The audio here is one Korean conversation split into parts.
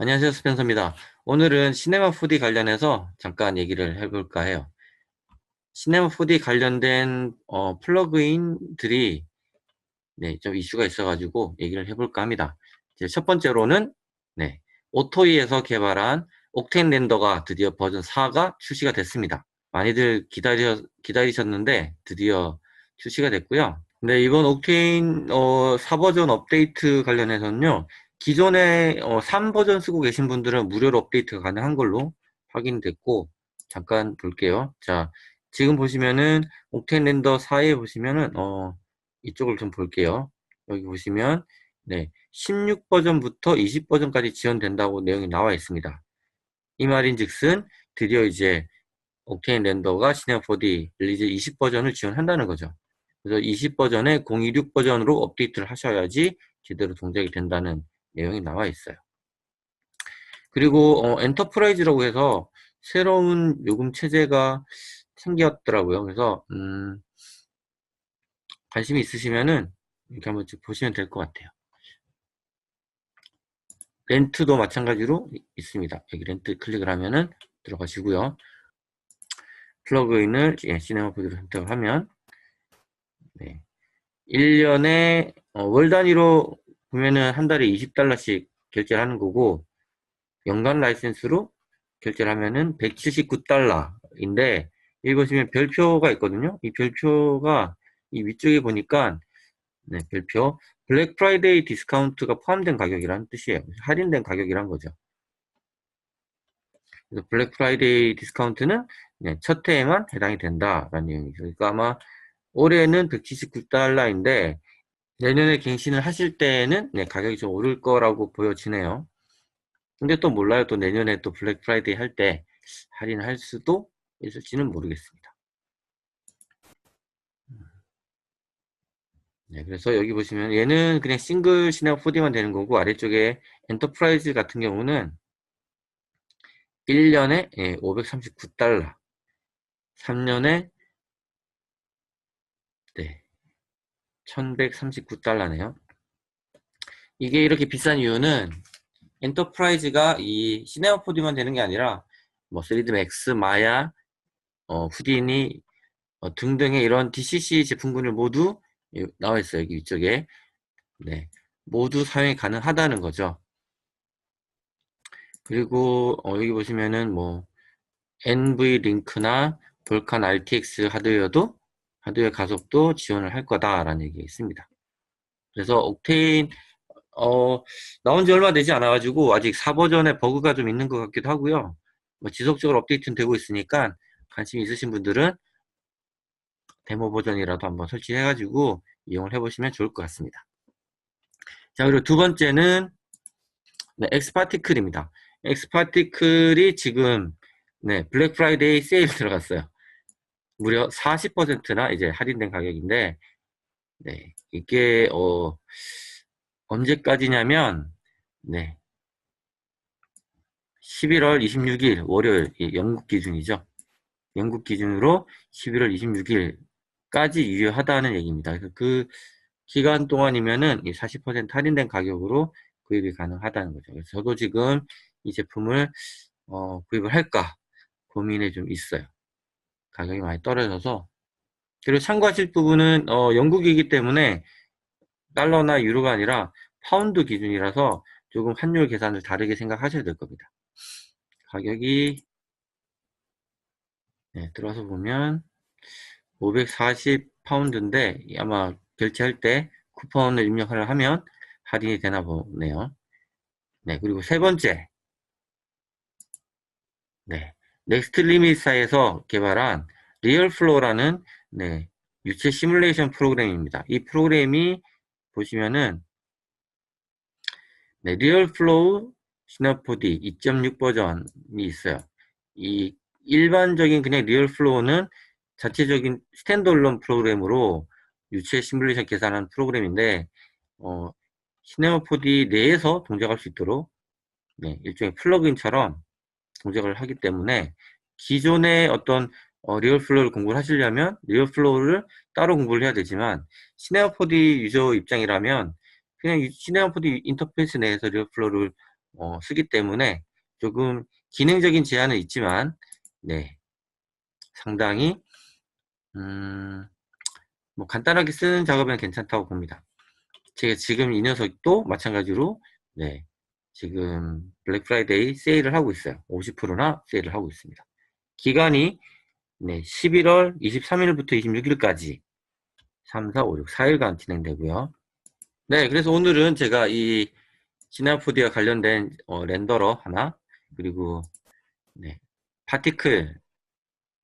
안녕하세요. 스펜서입니다. 오늘은 시네마 4D 관련해서 잠깐 얘기를 해볼까 해요. 시네마 4D 관련된 어, 플러그인들이 네, 좀 이슈가 있어가지고 얘기를 해볼까 합니다. 첫 번째로는 네, 오토이에서 개발한 옥테인 렌더가 드디어 버전 4가 출시가 됐습니다. 많이들 기다려, 기다리셨는데 드디어 출시가 됐고요. 네, 이번 옥테인 어, 4버전 업데이트 관련해서는요. 기존에 어, 3버전 쓰고 계신 분들은 무료로 업데이트가 가능한 걸로 확인됐고 잠깐 볼게요. 자, 지금 보시면은 옥텐 렌더 4에 보시면은 어, 이쪽을 좀 볼게요. 여기 보시면 네, 16버전부터 20버전까지 지원된다고 내용이 나와 있습니다. 이 말인즉슨 드디어 이제 옥테인 렌더가 시네마 4D 릴리즈 20버전을 지원한다는 거죠. 그래서 20버전에 026 버전으로 업데이트를 하셔야지 제대로 동작이 된다는 내용이 나와 있어요. 그리고 어, 엔터프라이즈라고 해서 새로운 요금 체제가 생겼더라고요. 그래서 음, 관심이 있으시면은 이렇게 한번 보시면 될 것 같아요. 렌트도 마찬가지로 있습니다. 여기 렌트 클릭을 하면은 들어가시고요. 플러그인을 예, 시네마 코드로 선택을 하면 네. 1년에 어, 월 단위로 보면은 한 달에 20달러씩 결제를 하는 거고 연간 라이센스로 결제를 하면은 179달러인데 여기 보시면 별표가 있거든요. 이 별표가 이 위쪽에 보니까 네, 별표 블랙 프라이데이 디스카운트가 포함된 가격이라는 뜻이에요. 할인된 가격이란 거죠. 그래서 블랙 프라이데이 디스카운트는 네, 첫 해에만 해당이 된다라는 내용이죠. 그러니까 아마 올해는 179달러인데 내년에 갱신을 하실 때는 네, 가격이 좀 오를 거라고 보여지네요. 근데 또 몰라요. 또 내년에 또 블랙 프라이데이 할 때 할인할 수도 있을지는 모르겠습니다. 네, 그래서 여기 보시면 얘는 그냥 싱글 시네마 4D만 되는 거고 아래쪽에 엔터프라이즈 같은 경우는 1년에 예, 539달러 3년에 네, 1139달러네요. 이게 이렇게 비싼 이유는 엔터프라이즈가 이 시네마 4D만 되는 게 아니라 뭐 3D 맥스, 마야, 어, 후디니 어, 등등의 이런 DCC 제품군을 모두 나와 있어요. 여기 위쪽에. 네. 모두 사용이 가능하다는 거죠. 그리고 어, 여기 보시면은 뭐 NV 링크나 볼칸 RTX 하드웨어도 하드웨어 가속도 지원을 할 거다라는 얘기가 있습니다. 그래서 옥테인 어, 나온 지 얼마 되지 않아가지고 아직 4버전에 버그가 좀 있는 것 같기도 하고요. 뭐 지속적으로 업데이트는 되고 있으니까 관심 있으신 분들은 데모 버전이라도 한번 설치해가지고 이용을 해보시면 좋을 것 같습니다. 자, 그리고 두 번째는 네, 엑스파티클입니다. 엑스파티클이 지금 네, 블랙 프라이데이 세일 들어갔어요. 무려 40%나 이제 할인된 가격인데, 네, 이게, 어, 언제까지냐면, 네, 11월 26일 월요일, 영국 기준이죠. 영국 기준으로 11월 26일까지 유효하다는 얘기입니다. 그 기간 동안이면은 40% 할인된 가격으로 구입이 가능하다는 거죠. 그래서 저도 지금 이 제품을 어, 구입을 할까 고민에 좀 있어요. 가격이 많이 떨어져서 그리고 참고하실 부분은 어, 영국이기 때문에 달러나 유로가 아니라 파운드 기준이라서 조금 환율 계산을 다르게 생각하셔야 될 겁니다. 가격이 네, 들어서 보면 540 파운드인데 아마 결제할 때 쿠폰을 입력을 하면 할인이 되나 보네요. 네, 그리고 세 번째. 네, 넥스트 리밋사에서 개발한 리얼플로우라는 네, 유체 시뮬레이션 프로그램입니다. 이 프로그램이 보시면은 네, 리얼플로우 시너포디 2.6 버전이 있어요. 이 일반적인 그냥 리얼플로우는 자체적인 스탠드얼론 프로그램으로 유체 시뮬레이션 계산하는 프로그램인데 어, 시네마4D 내에서 동작할 수 있도록 네, 일종의 플러그인처럼 동작을 하기 때문에 기존의 어떤 어, 리얼 플로우를 공부를 하시려면 리얼 플로우를 따로 공부를 해야 되지만 시네마4D 유저 입장이라면 그냥 시네마4D 인터페이스 내에서 리얼 플로우를 어, 쓰기 때문에 조금 기능적인 제한은 있지만 네 상당히 음, 뭐 간단하게 쓰는 작업은 괜찮다고 봅니다. 제가 지금 이 녀석도 마찬가지로 네 지금 블랙 프라이데이 세일을 하고 있어요. 50%나 세일을 하고 있습니다. 기간이 네, 11월 23일부터 26일까지 3, 4, 5, 6, 4일간 진행되고요. 네, 그래서 오늘은 제가 이 시나포디와 관련된 어, 렌더러 하나 그리고 네, 파티클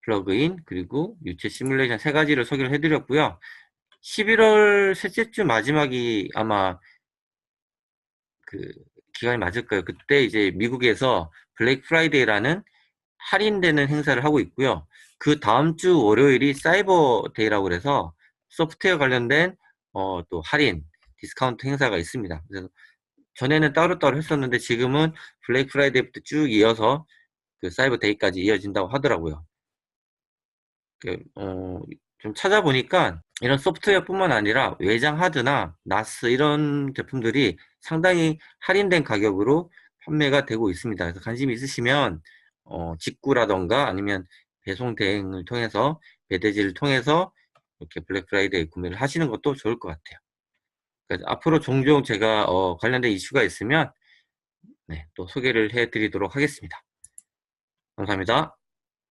플러그인 그리고 유체 시뮬레이션 세 가지를 소개를 해드렸고요. 11월 셋째 주 마지막이 아마 그 기간이 맞을 거예요. 그때 이제 미국에서 블랙 프라이데이라는 할인되는 행사를 하고 있고요. 그 다음 주 월요일이 사이버 데이라고 그래서 소프트웨어 관련된 어, 또 할인 디스카운트 행사가 있습니다. 그래서 전에는 따로따로 했었는데 지금은 블랙 프라이데이부터 쭉 이어서 그 사이버 데이까지 이어진다고 하더라고요. 그, 어, 좀 찾아보니까 이런 소프트웨어뿐만 아니라 외장 하드나 나스 이런 제품들이 상당히 할인된 가격으로 판매가 되고 있습니다. 그래서 관심 있으시면 어, 직구라던가 아니면 배송 대행을 통해서 배대지를 통해서 이렇게 블랙 프라이데이 구매를 하시는 것도 좋을 것 같아요. 그래서 앞으로 종종 제가 어, 관련된 이슈가 있으면 네, 또 소개를 해드리도록 하겠습니다. 감사합니다.